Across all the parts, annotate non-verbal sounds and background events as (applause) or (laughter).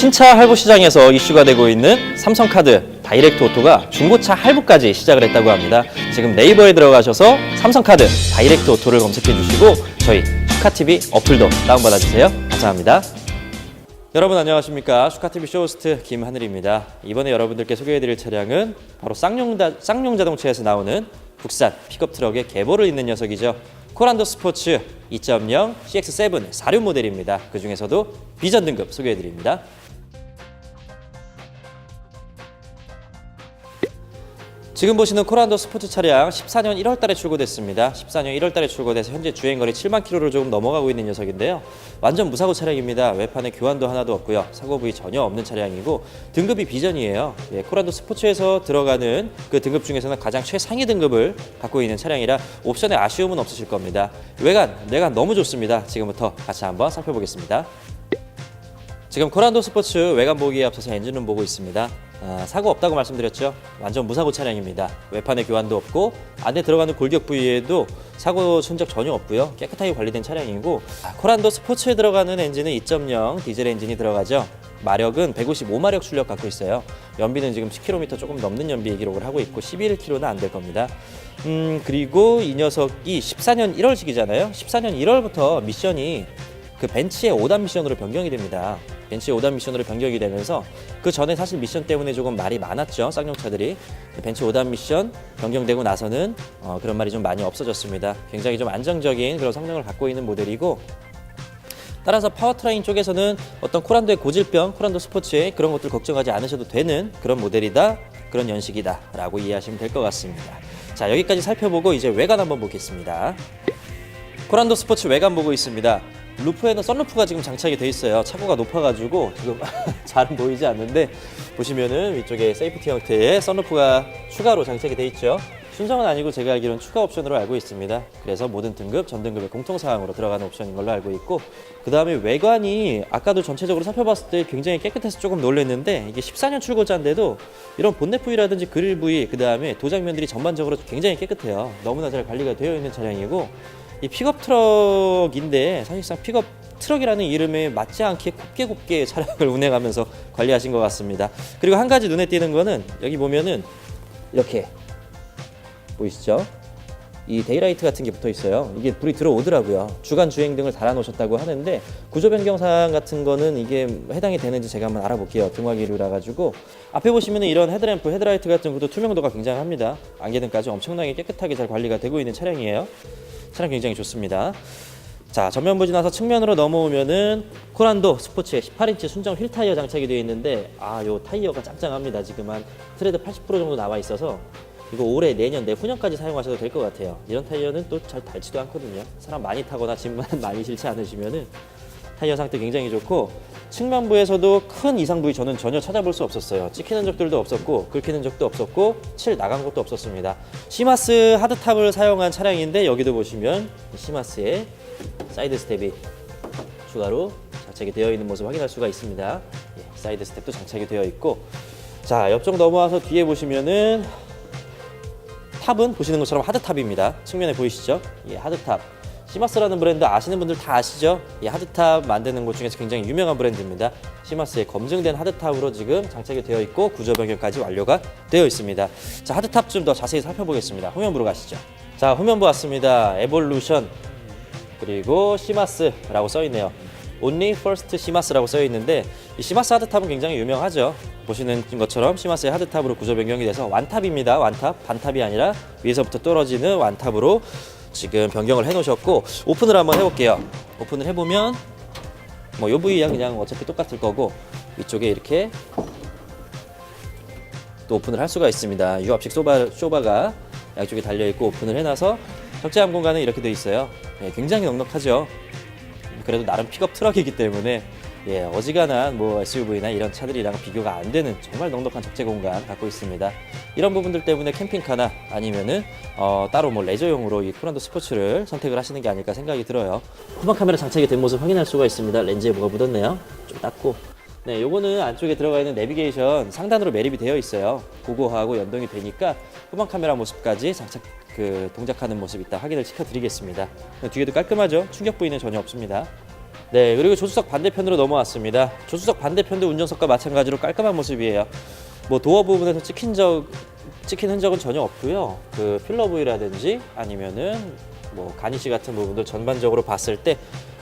신차 할부 시장에서 이슈가 되고 있는 삼성카드 다이렉트 오토가 중고차 할부까지 시작을 했다고 합니다. 지금 네이버에 들어가셔서 삼성카드 다이렉트 오토를 검색해 주시고 저희 슈카TV 어플도 다운받아 주세요. 감사합니다. 여러분 안녕하십니까 슈카TV 쇼호스트 김하늘입니다. 이번에 여러분들께 소개해드릴 차량은 바로 쌍용다, 쌍용 자동차에서 나오는 국산 픽업 트럭의 계보를 잇는 녀석이죠. 코란도 스포츠 2.0 CX7 4륜 모델입니다. 그 중에서도 비전 등급 소개해드립니다. 지금 보시는 코란도 스포츠 차량 14년 1월 달에 출고됐습니다. 14년 1월 달에 출고돼서 현재 주행거리 7만 킬로를 조금 넘어가고 있는 녀석인데요. 완전 무사고 차량입니다. 외판에 교환도 하나도 없고요. 사고 부위 전혀 없는 차량이고 등급이 비전이에요. 예, 코란도 스포츠에서 들어가는 그 등급 중에서는 가장 최상위 등급을 갖고 있는 차량이라 옵션에 아쉬움은 없으실 겁니다. 외관, 내관 너무 좋습니다. 지금부터 같이 한번 살펴보겠습니다. 지금 코란도 스포츠 외관 보기에 앞서서 엔진룸 보고 있습니다. 아, 사고 없다고 말씀드렸죠. 완전 무사고 차량입니다. 외판에 교환도 없고 안에 들어가는 골격 부위에도 사고 흔적 전혀 없고요. 깨끗하게 관리된 차량이고 아, 코란도 스포츠에 들어가는 엔진은 2.0 디젤 엔진이 들어가죠. 마력은 155마력 출력 갖고 있어요. 연비는 지금 10km 조금 넘는 연비 기록을 하고 있고 11km는 안 될 겁니다. 음 그리고 이 녀석이 14년 1월식이잖아요. 14년 1월부터 미션이 그 벤치의 5단 미션으로 변경이 됩니다. 벤치의 5단 미션으로 변경이 되면서 그 전에 사실 미션 때문에 조금 말이 많았죠. 쌍용차들이. 벤치 5단 미션 변경되고 나서는 어, 그런 말이 좀 많이 없어졌습니다. 굉장히 좀 안정적인 그런 성능을 갖고 있는 모델이고 따라서 파워트레인 쪽에서는 어떤 코란도의 고질병, 코란도 스포츠의 그런 것들 걱정하지 않으셔도 되는 그런 모델이다, 그런 연식이다라고 이해하시면 될 것 같습니다. 자 여기까지 살펴보고 이제 외관 한번 보겠습니다. 코란도 스포츠 외관 보고 있습니다. 루프에는 썬루프가 지금 장착이 돼 있어요. 차고가 높아가지고 지금 (laughs) 잘은 보이지 않는데 보시면은 위쪽에 세이프티 형태의 썬루프가 추가로 장착이 돼 있죠. 순정은 아니고 제가 알기로는 추가 옵션으로 알고 있습니다. 그래서 모든 등급, 전 등급의 공통 사항으로 들어가는 옵션인 걸로 알고 있고 그 다음에 외관이 아까도 전체적으로 살펴봤을 때 굉장히 깨끗해서 조금 놀랐는데 이게 14년 출고자인데도 이런 본넷 부위라든지 그릴 부위 그 다음에 도장면들이 전반적으로 굉장히 깨끗해요. 너무나 잘 관리가 되어 있는 차량이고 이 픽업 트럭인데 사실상 픽업 트럭이라는 이름에 맞지 않게 곱게 곱게 (laughs) 차량을 운행하면서 관리하신 것 같습니다. 그리고 한 가지 눈에 띄는 거는 여기 보면은 이렇게 보이시죠? 이 데이라이트 같은 게 붙어 있어요. 이게 불이 들어오더라고요. 주간 주행 등을 달아 놓으셨다고 하는데 구조 변경 사항 같은 거는 이게 해당이 되는지 제가 한번 알아볼게요. 등화기류라 가지고 앞에 보시면 이런 헤드램프, 헤드라이트 같은 것도 투명도가 굉장합니다. 안개등까지 엄청나게 깨끗하게 잘 관리가 되고 있는 차량이에요. 차량 굉장히 좋습니다. 자 전면 보지 나서 측면으로 넘어오면은 코란도 스포츠에 18인치 순정 휠 타이어 장착이 되어 있는데 아 요 타이어가 짱짱합니다. 지금 한 트레드 80% 정도 나와 있어서 이거 올해 내년 내후년까지 사용하셔도 될 것 같아요. 이런 타이어는 또 잘 닳지도 않거든요. 사람 많이 타거나 짐만 (laughs) 많이 실지 않으시면은 타이어 상태 굉장히 좋고 측면부에서도 큰 이상 부위 저는 전혀 찾아볼 수 없었어요. 찍히는 적들도 없었고 긁히는 적도 없었고 칠 나간 것도 없었습니다. 시마스 하드탑을 사용한 차량인데 여기도 보시면 시마스의 사이드 스텝이 추가로 장착이 되어 있는 모습 확인할 수가 있습니다. 예, 사이드 스텝도 장착이 되어 있고 자 옆쪽 넘어와서 뒤에 보시면은 탑은 보시는 것처럼 하드탑입니다. 측면에 보이시죠? 예, 하드탑. 시마스라는 브랜드 아시는 분들 다 아시죠? 이 하드탑 만드는 곳 중에서 굉장히 유명한 브랜드입니다. 시마스의 검증된 하드탑으로 지금 장착이 되어 있고 구조 변경까지 완료가 되어 있습니다. 자, 하드탑 좀 더 자세히 살펴보겠습니다. 후면부로 가시죠. 자, 후면부 왔습니다. 에볼루션 그리고 시마스라고 써 있네요. Only First 시마스라고 써 있는데 이 시마스 하드탑은 굉장히 유명하죠. 보시는 것처럼 시마스의 하드탑으로 구조 변경이 돼서 완탑입니다. 완탑, 반탑이 아니라 위에서부터 떨어지는 완탑으로 지금 변경을 해놓으셨고 오픈을 한번 해볼게요. 오픈을 해보면 뭐 요 부위야 그냥 어차피 똑같을 거고 위쪽에 이렇게 또 오픈을 할 수가 있습니다. 유압식 쇼바, 쇼바가 양쪽에 달려 있고 오픈을 해놔서 적재함 공간은 이렇게 되어 있어요. 네, 굉장히 넉넉하죠. 그래도 나름 픽업 트럭이기 때문에 예, 어지간한 뭐 SUV나 이런 차들이랑 비교가 안 되는 정말 넉넉한 적재 공간 갖고 있습니다. 이런 부분들 때문에 캠핑카나 아니면은 어, 따로 뭐 레저용으로 이 코란도 스포츠를 선택을 하시는 게 아닐까 생각이 들어요. 후방 카메라 장착이 된 모습 확인할 수가 있습니다. 렌즈에 뭐가 묻었네요. 좀 닦고. 네, 요거는 안쪽에 들어가 있는 내비게이션 상단으로 매립이 되어 있어요. 그거하고 연동이 되니까 후방 카메라 모습까지 장착 그 동작하는 모습 이따 확인을 시켜드리겠습니다. 뒤에도 깔끔하죠? 충격 부위는 전혀 없습니다. 네, 그리고 조수석 반대편으로 넘어왔습니다. 조수석 반대편도 운전석과 마찬가지로 깔끔한 모습이에요. 뭐 도어 부분에서 찍힌 적 찍힌 흔적은 전혀 없고요. 그 필러 부위라든지 아니면은 뭐 가니시 같은 부분도 전반적으로 봤을 때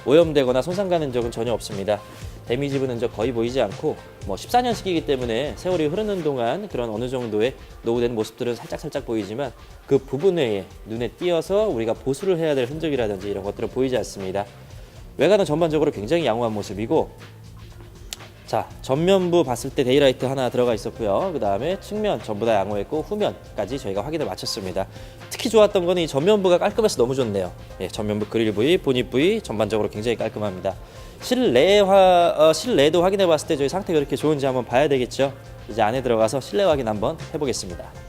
오염되거나 손상 가는 적은 전혀 없습니다. 데미지 분 흔적 거의 보이지 않고 뭐 14년식이기 때문에 세월이 흐르는 동안 그런 어느 정도의 노후된 모습들은 살짝 살짝 보이지만 그 부분 외에 눈에 띄어서 우리가 보수를 해야 될 흔적이라든지 이런 것들은 보이지 않습니다. 외관은 전반적으로 굉장히 양호한 모습이고 자 전면부 봤을 때 데이라이트 하나 들어가 있었고요. 그 다음에 측면 전부 다 양호했고 후면까지 저희가 확인을 마쳤습니다. 특히 좋았던 거는 이 전면부가 깔끔해서 너무 좋네요. 예, 전면부 그릴 부위 보닛 부위 전반적으로 굉장히 깔끔합니다. 실내 화 어, 실내도 확인해 봤을 때 저희 상태가 그렇게 좋은지 한번 봐야 되겠죠? 이제 안에 들어가서 실내 확인 한번 해보겠습니다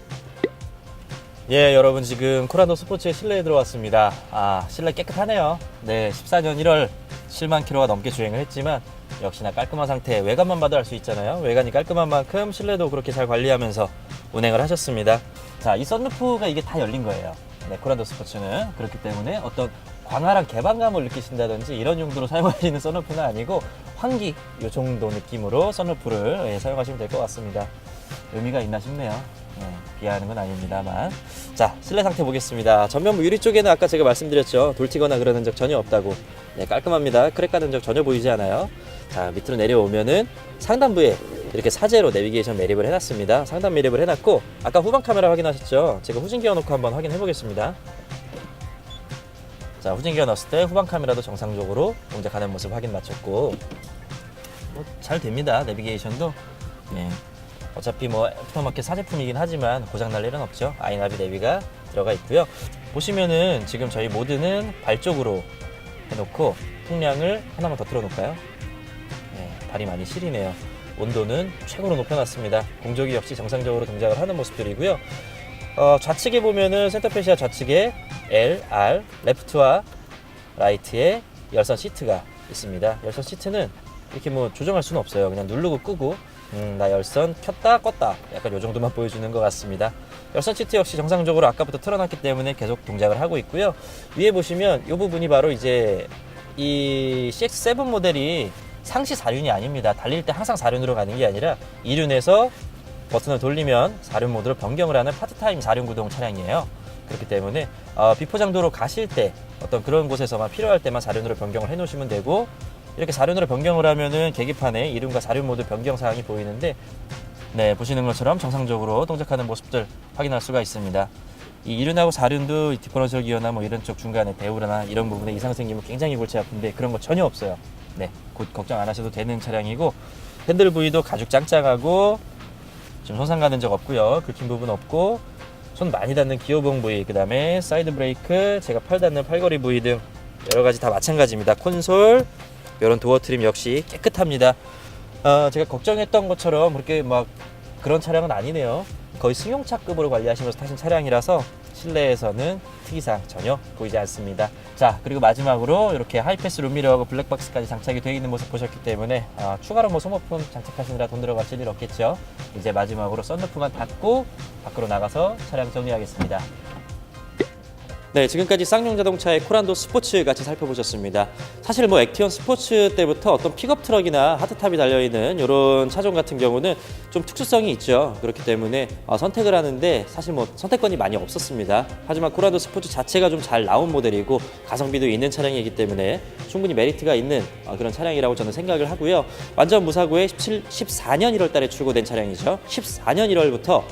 예, 여러분 지금 코란도 스포츠의 실내에 들어왔습니다. 아, 실내 깨끗하네요. 네, 14년 1월 7만 킬로가 넘게 주행을 했지만 역시나 깔끔한 상태, 외관만 봐도 알 수 있잖아요. 외관이 깔끔한 만큼 실내도 그렇게 잘 관리하면서 운행을 하셨습니다. 자, 이 썬루프가 이게 다 열린 거예요. 네, 코란도 스포츠는 그렇기 때문에 어떤 광활한 개방감을 느끼신다든지 이런 용도로 사용하시는 썬루프는 아니고 환기 이 정도 느낌으로 썬루프를 예, 사용하시면 될 것 같습니다. 의미가 있나 싶네요. 네, 비하하는 건 아닙니다만. 자, 실내 상태 보겠습니다. 전면부 유리 쪽에는 아까 제가 말씀드렸죠. 돌튀거나 그런 흔적 전혀 없다고. 네, 깔끔합니다. 크랙 가는 흔적 전혀 보이지 않아요. 자, 밑으로 내려오면은 상단부에 이렇게 사제로 내비게이션 매립을 해놨습니다. 상단 매립을 해놨고, 아까 후방 카메라 확인하셨죠? 제가 후진 기어 놓고 한번 확인해 보겠습니다. 자, 후진 기어 넣었을 때 후방 카메라도 정상적으로 동작하는 모습 확인 마쳤고, 뭐 잘 됩니다. 내비게이션도. 네, 어차피 뭐 애프터마켓 사제품이긴 하지만 고장 날 일은 없죠. 아이나비 내비가 들어가 있고요. 보시면은 지금 저희 모드는 발 쪽으로 해놓고 풍량을 하나만 더 틀어놓을까요? 네, 발이 많이 시리네요. 온도는 최고로 높여놨습니다. 공조기 역시 정상적으로 동작을 하는 모습들이고요. 어, 좌측에 보면은 센터페시아 좌측에 L, R, 레프트와 라이트에 열선 시트가 있습니다. 열선 시트는 이렇게 뭐 조정할 수는 없어요. 그냥 누르고 끄고 음, 나 열선 켰다 껐다 약간 요 정도만 보여주는 것 같습니다. 열선 시트 역시 정상적으로 아까부터 틀어놨기 때문에 계속 동작을 하고 있고요. 위에 보시면 이 부분이 바로 이제 이 CX7 모델이 상시 4륜이 아닙니다. 달릴 때 항상 4륜으로 가는 게 아니라 2륜에서 버튼을 돌리면 4륜 모드로 변경을 하는 파트타임 4륜 구동 차량이에요. 그렇기 때문에 어, 비포장도로 가실 때 어떤 그런 곳에서만 필요할 때만 4륜으로 변경을 해 놓으시면 되고 이렇게 4륜으로 변경을 하면은 계기판에 2륜과 4륜 모드 변경 사항이 보이는데 네 보시는 것처럼 정상적으로 동작하는 모습들 확인할 수가 있습니다. 이 2륜하고 4륜도 이 디퍼런셜 기어나 뭐 이런 쪽 중간에 배우나 이런 부분에 이상 생기면 굉장히 골치 아픈데 그런 거 전혀 없어요. 네, 곧 걱정 안 하셔도 되는 차량이고 핸들 부위도 가죽 짱짱하고 지금 손상 가는 적 없고요. 긁힌 부분 없고 손 많이 닿는 기어봉 부위, 그 다음에 사이드 브레이크, 제가 팔 닿는 팔걸이 부위 등 여러 가지 다 마찬가지입니다. 콘솔, 이런 도어 트림 역시 깨끗합니다. 어, 제가 걱정했던 것처럼 그렇게 막 그런 차량은 아니네요. 거의 승용차급으로 관리하시면서 타신 차량이라서 실내에서는 특이사항 전혀 보이지 않습니다. 자, 그리고 마지막으로 이렇게 하이패스 룸미러하고 블랙박스까지 장착이 되어 있는 모습 보셨기 때문에 아, 추가로 뭐 소모품 장착하시느라 돈 들어가실 일 없겠죠. 이제 마지막으로 썬루프만 닫고 밖으로 나가서 차량 정리하겠습니다. 네, 지금까지 쌍용 자동차의 코란도 스포츠 같이 살펴보셨습니다. 사실 뭐 액티언 스포츠 때부터 어떤 픽업 트럭이나 하드탑이 달려있는 이런 차종 같은 경우는 좀 특수성이 있죠. 그렇기 때문에 어, 선택을 하는데 사실 뭐 선택권이 많이 없었습니다. 하지만 코란도 스포츠 자체가 좀 잘 나온 모델이고 가성비도 있는 차량이기 때문에 충분히 메리트가 있는 어, 그런 차량이라고 저는 생각을 하고요. 완전 무사고에 17, 14년 1월 달에 출고된 차량이죠. 14년 1월부터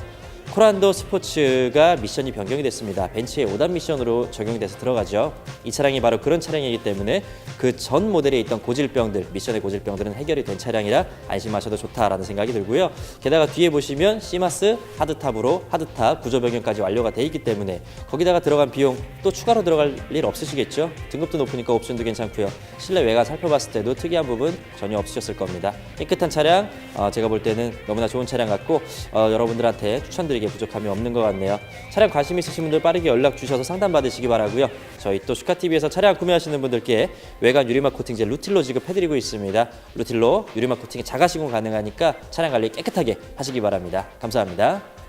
코란도 스포츠가 미션이 변경이 됐습니다. 벤츠의 5단 미션으로 적용이 돼서 들어가죠. 이 차량이 바로 그런 차량이기 때문에 그 전 모델에 있던 고질병들, 미션의 고질병들은 해결이 된 차량이라 안심하셔도 좋다라는 생각이 들고요. 게다가 뒤에 보시면 시마스 하드탑으로 하드탑 구조 변경까지 완료가 돼 있기 때문에 거기다가 들어간 비용 또 추가로 들어갈 일 없으시겠죠? 등급도 높으니까 옵션도 괜찮고요. 실내 외관 살펴봤을 때도 특이한 부분 전혀 없으셨을 겁니다. 깨끗한 차량, 어, 제가 볼 때는 너무나 좋은 차량 같고 어, 여러분들한테 추천드 리기에 부족함이 없는 것 같네요. 차량 관심 있으신 분들 빠르게 연락 주셔서 상담 받으시기 바라고요. 저희 또 슈카TV에서 차량 구매하시는 분들께 외관 유리막 코팅제 루틸로 지급해드리고 있습니다. 루틸로 유리막 코팅이 자가 시공 가능하니까 차량 관리 깨끗하게 하시기 바랍니다. 감사합니다.